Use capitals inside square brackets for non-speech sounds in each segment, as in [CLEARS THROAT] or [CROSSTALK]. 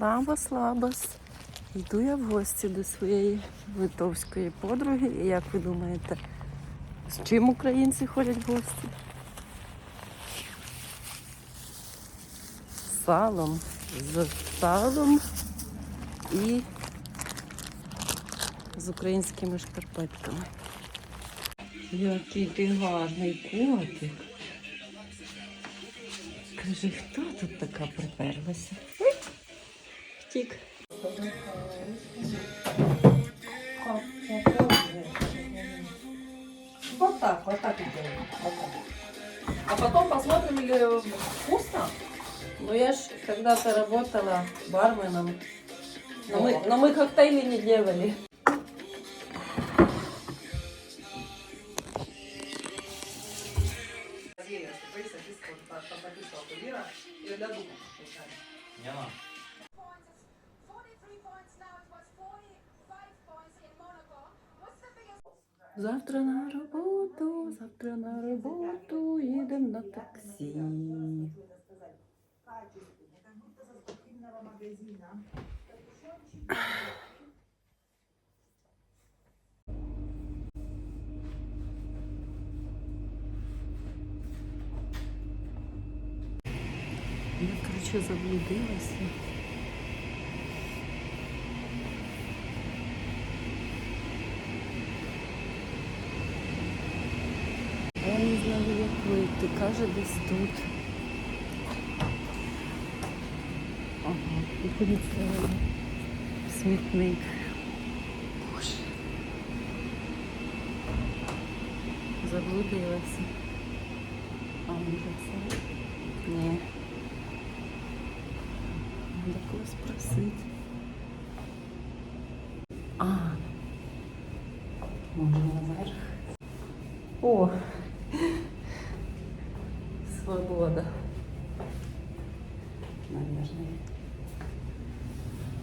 Лабас, лабас. Йду я в гості до своєї литовської подруги. І як ви думаєте, з чим українці ходять в гості? Салом. З салом і з українськими шкарпетками. Який ти гарний котик. Скажи, хто тут така приперлася? Втік. Вот так, вот так и делаем. Вот так. А потом посмотрим, или вкусно. Ну я ж когда-то работала барменом. Но мы, но мы коктейли не делали. Завтра на роботу, завтра на роботу, їдемо на таксі. Я, короче, заблудилася. Я не знаю, вийти. Каже, десь тут. Ага, і поліція. Смітник. Боже. Заблудилася. А може це? Ні. Надо когось просити. А. Може наверх. О, свобода. Наверное.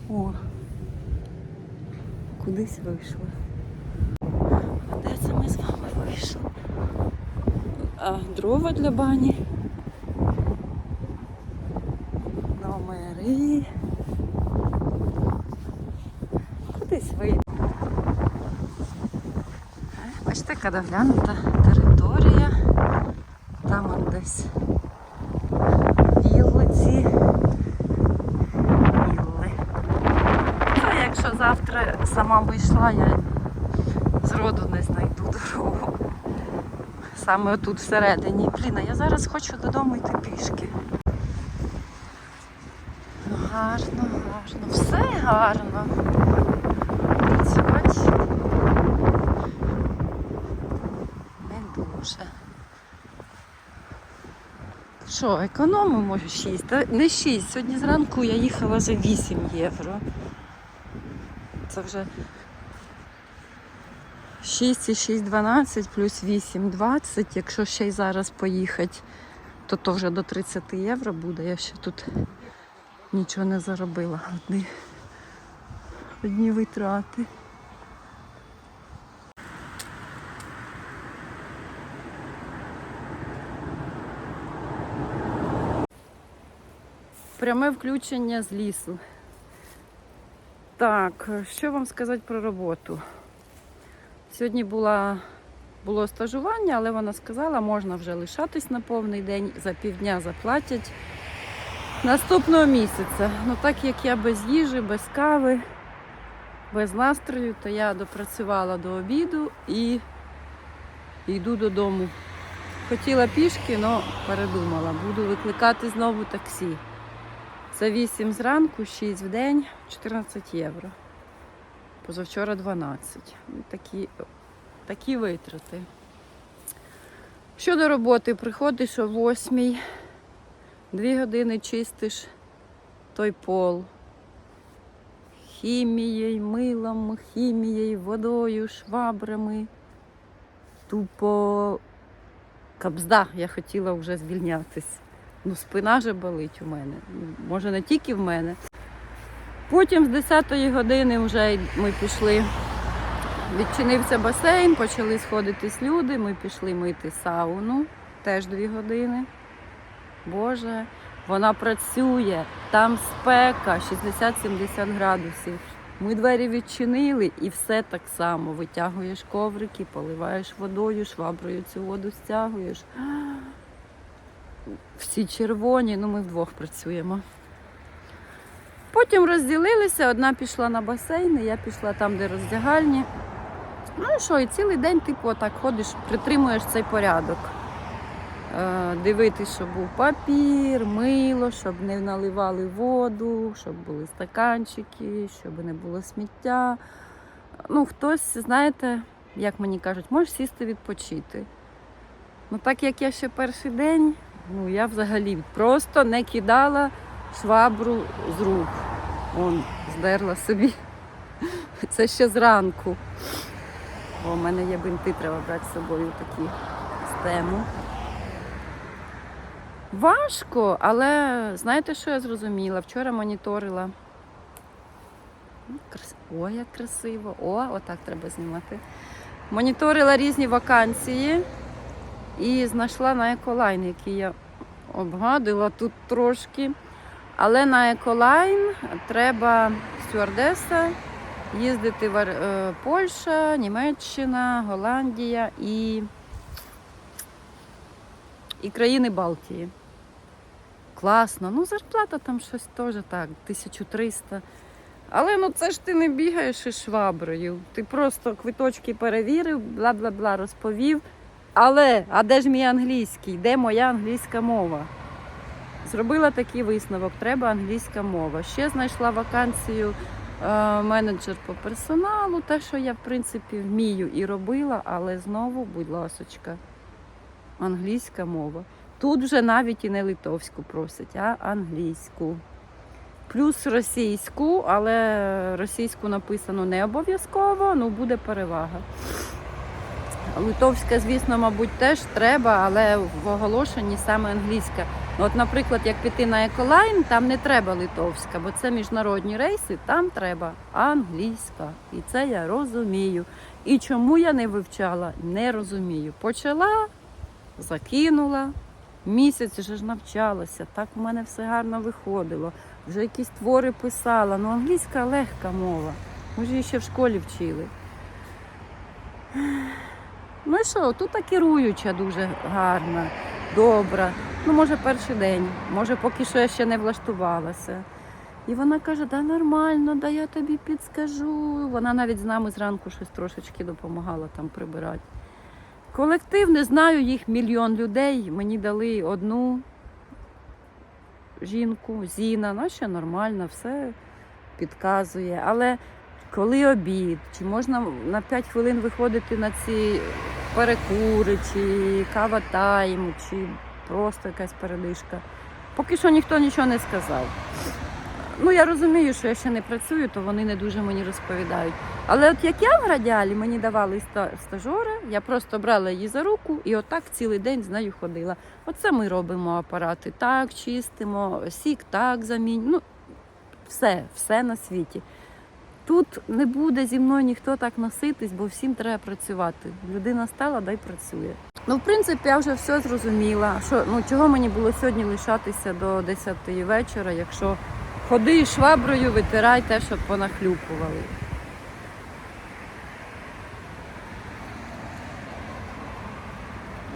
О, кудись вийшла. А де це ми з вами вийшли? А, дрова для бані. Номери. Кудись вийшли. Бачите, яка доглянута територія. Там он десь вілиці. Вілли. А якщо сама вийшла, я зроду не знайду дорогу. Саме тут всередині. Блін, а я зараз хочу додому йти пішки. Ну, гарно, гарно, все гарно. Не дуже. Що, економимо 6? Та не 6. Сьогодні зранку я їхала за 8 євро. Це вже 6 і 6, 12 плюс 8, 20. Якщо ще й зараз поїхати, то то вже до 30 євро буде. Я ще тут нічого не заробила. Одні, одні витрати. Пряме включення з лісу. Так, що вам сказати про роботу? Сьогодні була, було стажування, але вона сказала, можна вже лишатись на повний день, за півдня заплатять наступного місяця. Ну так як я без їжі, без кави, без настрою, то я допрацювала до обіду і йду додому. Хотіла пішки, але передумала. Буду викликати знову таксі. Це 8 зранку, 6 в день, 14 євро. Позавчора 12. Ну, Такі, такі витрати. Щодо роботи, приходиш о 8, 2 години чистиш той пол. Хімією, милом, хімією, водою, швабрами. Тупо кабзда, я хотіла вже звільнятись. Ну, спина вже болить у мене. Може, не тільки в мене. Потім з 10-ї години вже ми пішли. Відчинився басейн, почали сходитись люди. Ми пішли мити сауну, теж дві години. Боже, Вона працює, там спека 60-70 градусів. Ми двері відчинили і все так само. Витягуєш коврики, поливаєш водою, шваброю цю воду стягуєш. Всі червоні, ну ми вдвох працюємо. Потім розділилися, одна пішла на басейн, я пішла там, де роздягальні. Ну і що, і цілий день, типу, отак ходиш, притримуєш цей порядок. Е, Дивитись, щоб був папір, мило, щоб не наливали воду, щоб були стаканчики, щоб не було сміття. Ну, хтось, знаєте, як мені кажуть, можеш сісти відпочити. Ну, так як я ще перший день, ну я взагалі просто не кидала швабру з рук. Он здерла собі. Це ще зранку. Бо в мене є бинти, треба брати з собою такі з. Важко, але знаєте, що я зрозуміла? Вчора моніторила. Ну, О, як красиво. О, отак треба знімати. Моніторила різні вакансії і знайшла на еколайн, який я обгадила тут трошки. Але на еколайн треба стюардеса, їздити в е, Польща, Німеччина, Голландія і, і країни Балтії. Класно. Ну, зарплата там щось теж так, 1300. Але ну це ж ти не бігаєш із шваброю. Ти просто квиточки перевірив, бла-бла-бла розповів. Але, а де ж мій англійський? Де моя англійська мова? Зробила такий висновок, треба англійська мова. Ще знайшла вакансію е, менеджер по персоналу, те, що я в принципі вмію і робила, але знову, будь ласочка, англійська мова. Тут вже навіть і не литовську просять, а англійську. Плюс російську, але російську написано не обов'язково, ну буде перевага. Литовська, звісно, мабуть, теж треба, але в оголошенні саме англійська. Ну, От, наприклад, як піти на еколайн, там не треба литовська, бо це міжнародні рейси, там треба англійська. І це я розумію. І чому я не вивчала, не розумію. Почала, закинула, місяць вже ж навчалася, так у мене все гарно виходило. Вже якісь твори писала. Ну, англійська легка мова. Ми ж її ще в школі вчили. Ну і що, тут керуюча дуже гарна, добра. Ну, може, перший день, може, поки що я ще не влаштувалася. І вона каже, да нормально, да я тобі підскажу. Вона навіть з нами зранку щось трошечки допомагала там прибирати. Колектив, не знаю, їх мільйон людей. Мені дали одну жінку, Зіна, ну ще нормально, все підказує. Але коли обід, чи можна на 5 хвилин виходити на ці перекури, чи кава тайм, чи просто якась передишка. Поки що ніхто нічого не сказав. Ну, я розумію, що я ще не працюю, то вони не дуже мені розповідають. Але от як я в радіалі мені давали ста- стажори, я просто брала її за руку і отак цілий день з нею ходила. Оце ми робимо апарати. Так, чистимо, сік так замінь. Ну, все, все на світі. Тут не буде зі мною ніхто так носитись, бо всім треба працювати. Людина стала, дай працює. Ну, в принципі, я вже все зрозуміла. Що, ну, чого мені було сьогодні лишатися до 10 вечора, якщо ходи шваброю, витирай те, щоб понахлюпували.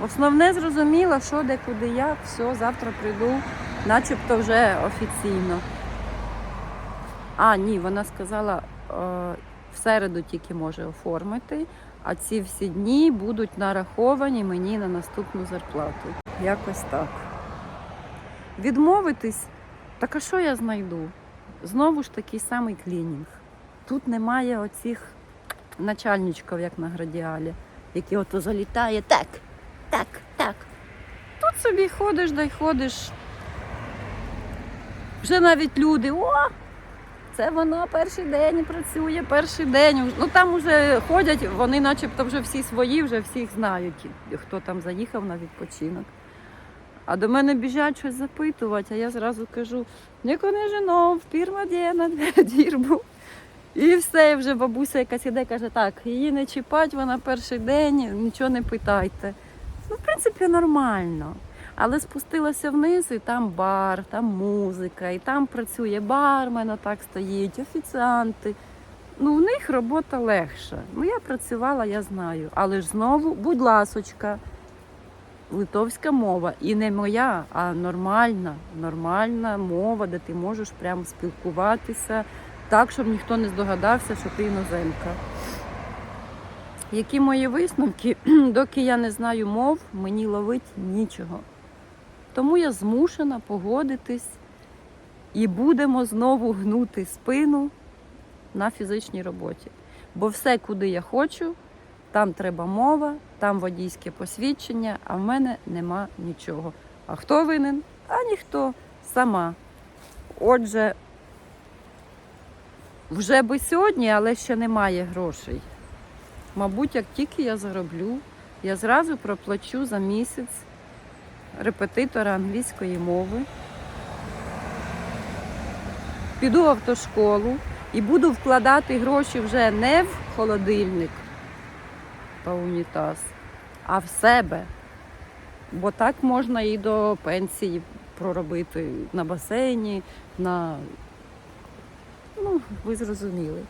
Основне зрозуміла, що де, куди, як, все, завтра прийду, начебто вже офіційно. А, ні, вона сказала, в середу тільки може оформити, а ці всі дні будуть нараховані мені на наступну зарплату. Якось так. Відмовитись, так а що я знайду? Знову ж такий самий клінінг. Тут немає оцих начальничків, як на градіалі, які ото залітає так, так, так. Тут собі ходиш, дай ходиш. Вже навіть люди, о, це вона перший день працює, перший день. Ну там вже ходять, вони начебто вже всі свої, вже всіх знають, хто там заїхав на відпочинок. А до мене біжать щось запитувати, а я зразу кажу, ніко не фірма діє дірбу. І все, і вже бабуся якась іде, каже, так, її не чіпать, вона перший день, нічого не питайте. Ну, в принципі, нормально. Але спустилася вниз, і там бар, там музика, і там працює бармен, так стоїть, офіціанти. Ну, в них робота легша. Ну, я працювала, я знаю. Але ж знову, будь ласочка, литовська мова. І не моя, а нормальна, нормальна мова, де ти можеш прямо спілкуватися так, щоб ніхто не здогадався, що ти іноземка. Які мої висновки? [CLEARS THROAT] Доки я не знаю мов, мені ловить нічого. Тому я змушена погодитись і будемо знову гнути спину на фізичній роботі. Бо все, куди я хочу, там треба мова, там водійське посвідчення, а в мене нема нічого. А хто винен? А ніхто. Сама. Отже, вже би сьогодні, але ще немає грошей. Мабуть, як тільки я зароблю, я зразу проплачу за місяць репетитора англійської мови. Піду в автошколу і буду вкладати гроші вже не в холодильник та унітаз, а в себе. Бо так можна і до пенсії проробити на басейні, на ну, ви зрозуміли.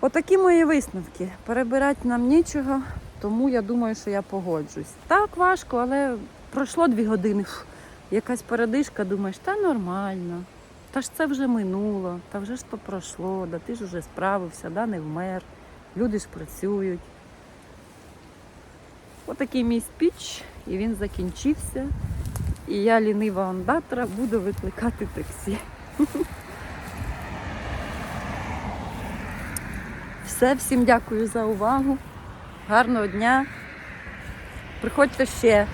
Отакі мої висновки. Перебирати нам нічого, тому я думаю, що я погоджусь. Так важко, але пройшло дві години. Якась передишка, думаєш, та нормально. Та ж це вже минуло, та вже ж то пройшло, да ти ж вже справився, да, не вмер. Люди ж працюють. Отакий мій спіч, і він закінчився. І я лінива ондатора буду викликати таксі. [LAUGHS] Все, всім дякую за увагу. Гарного дня. Приходьте ще.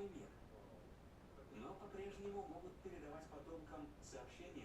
Другой мир, но по-прежнему могут передавать потомкам сообщения